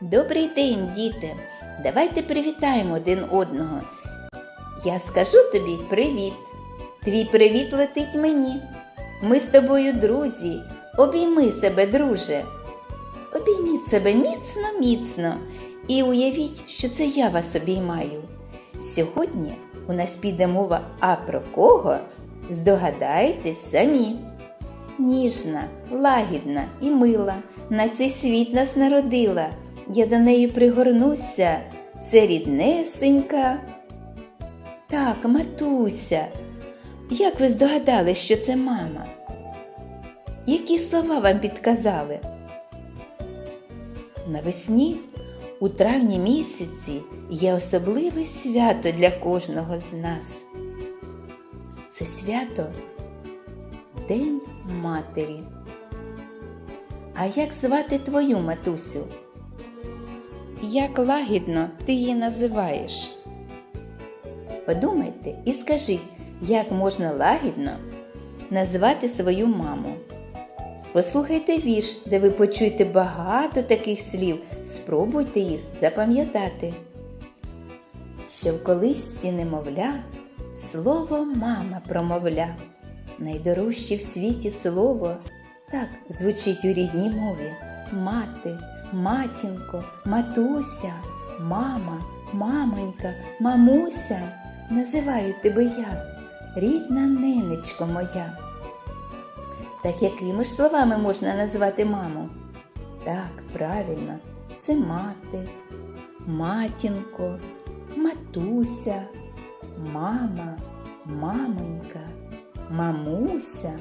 Добрий день, діти! Давайте привітаємо один одного. Я скажу тобі привіт. Твій привіт летить мені. Ми з тобою друзі. Обійми себе, друже. Обійміть себе міцно, міцно і уявіть, що це я вас обіймаю. Сьогодні у нас піде мова а про кого? Здогадайтесь самі. Ніжна, лагідна і мила, на цей світ нас народила. Я до неї пригорнуся, це ріднесенька. Так, матуся. Як ви здогадались, що це мама? Які слова вам підказали? Навесні, у травні місяці, є особливе свято для кожного з нас. Це свято День Матері. А як звати твою матусю? Як лагідно ти її називаєш? Подумайте і скажіть, як можна лагідно назвати свою маму. Послухайте вірш, де ви почуєте багато таких слів, спробуйте їх запам'ятати. Що в колисці немовля, слово мама промовля. Найдорожче в світі слово так звучить у рідній мові. Мати, матінко, матуся, мама, мамонька, мамуся. Називаю тебе я, рідна ненечко моя. Так якими ж словами можна назвати маму? Так, правильно, це мати, матінко, матуся, мама, мамонька, мамуся,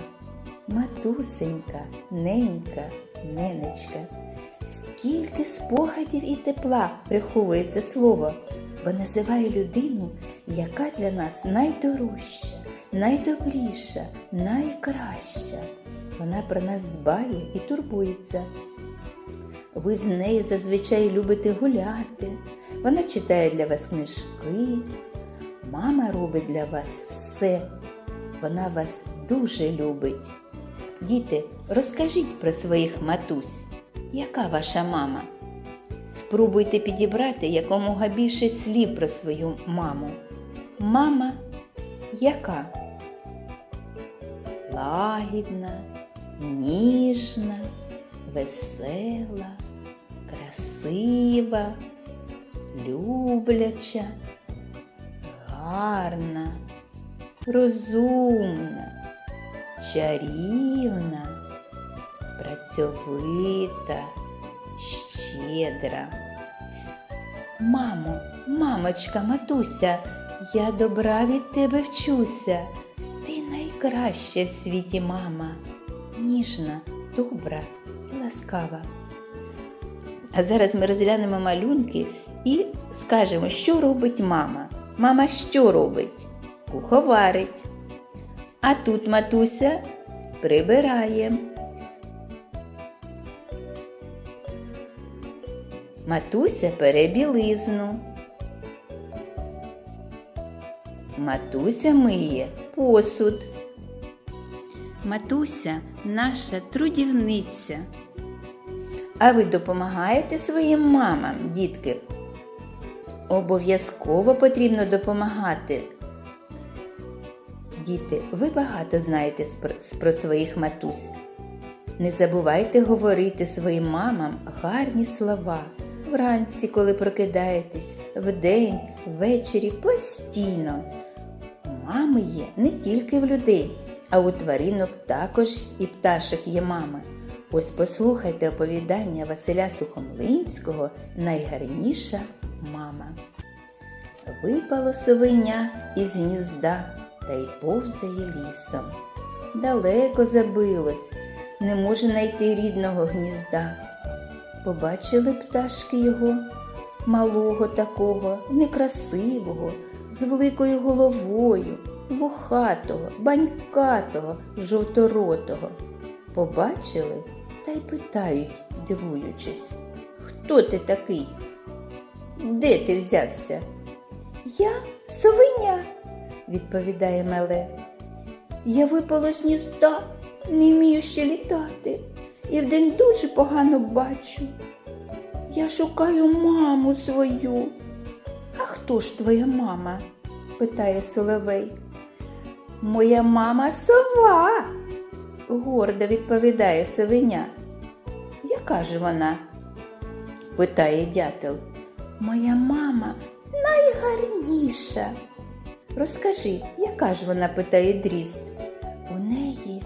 матусенька, ненька, ненечка. Скільки спогадів і тепла приховує це слово, бо називає людину, яка для нас найдорожча, найдобріша, найкраща. Вона про нас дбає і турбується. Ви з нею зазвичай любите гуляти. Вона читає для вас книжки. Мама робить для вас все. Вона вас дуже любить. Діти, розкажіть про своїх матусь. Яка ваша мама? Спробуйте підібрати якомога більше слів про свою маму. Мама яка? Лагідна, ніжна, весела, красива, любляча, гарна, розумна, чарівна, працьовита, щедра. Мамо, мамочка, матуся, я добра від тебе вчуся. Ти найкраща в світі мама, ніжна, добра і ласкава. А зараз ми розглянемо малюнки і скажемо, що робить мама. Мама що робить? Куховарить. А тут матуся прибирає. Матуся пере білизну. Матуся миє посуд. Матуся наша трудівниця. А ви допомагаєте своїм мамам, дітки? Обов'язково потрібно допомагати. Діти, ви багато знаєте про своїх матусь. Не забувайте говорити своїм мамам гарні слова вранці, коли прокидаєтесь, вдень, ввечері постійно. Мами є не тільки в людей, а у тваринок також і пташок є мами. Ось послухайте оповідання Василя Сухомлинського Найгарніша мама. Випало совеня із гнізда та й повзає лісом. Далеко забилось, не може знайти рідного гнізда. Побачили пташки його, малого такого, некрасивого, з великою головою, вухатого, банькатого, жовторотого. Побачили та й питають, дивуючись, хто ти такий? Де ти взявся? Я совиня, відповідає Меле. Я випала з гнізда, не вмію ще літати, і вдень дуже погано бачу. Я шукаю маму свою. А хто ж твоя мама? питає Соловей. Моя мама сова, гордо відповідає совеня. Яка ж вона? питає дятел. Моя мама найгарніша. Розкажи, яка ж вона питає дрізд? У неї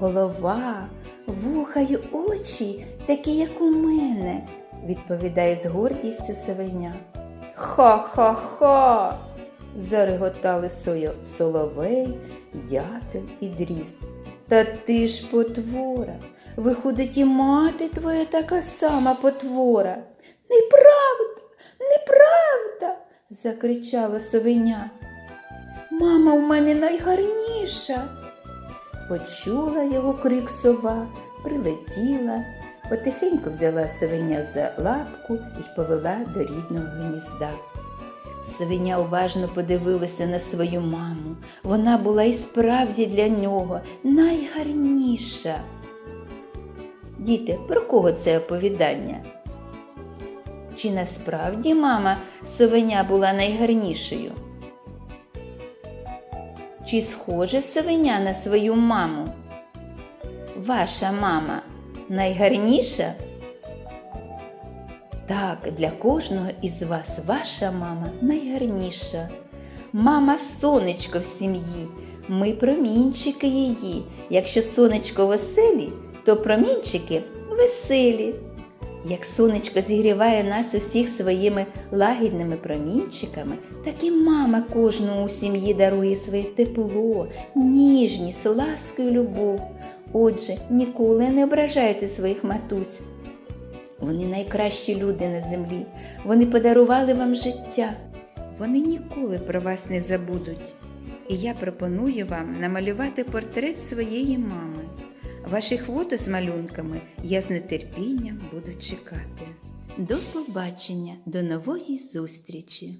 голова, вуха й очі, такі, як у мене, відповідає з гордістю совеня. Ха-ха-ха. зареготали соловей, дятел і дрізд. Та ти ж потвора. Виходить, і мати твоя така сама потвора. Неправда, неправда. закричала совеня. Мама в мене найгарніша. Почула його крик сова, прилетіла, потихеньку взяла совеня за лапку і повела до рідного гнізда. Совеня уважно подивилася на свою маму. Вона була і справді для нього найгарніша. Діти, про кого це оповідання? Чи насправді мама совеня була найгарнішою? Чи схоже совеня на свою маму? Ваша мама найгарніша? Так, для кожного із вас ваша мама найгарніша. Мама сонечко в сім'ї, ми промінчики її. Якщо сонечко веселі, то промінчики веселі. Як сонечко зігріває нас усіх своїми лагідними промінчиками, так і мама кожному у сім'ї дарує своє тепло, ніжність, ласку і любов. Отже, ніколи не ображайте своїх матусь. Вони найкращі люди на землі. Вони подарували вам життя. Вони ніколи про вас не забудуть. І я пропоную вам намалювати портрет своєї мами. Ваших фото з малюнками я з нетерпінням буду чекати. До побачення, до нової зустрічі!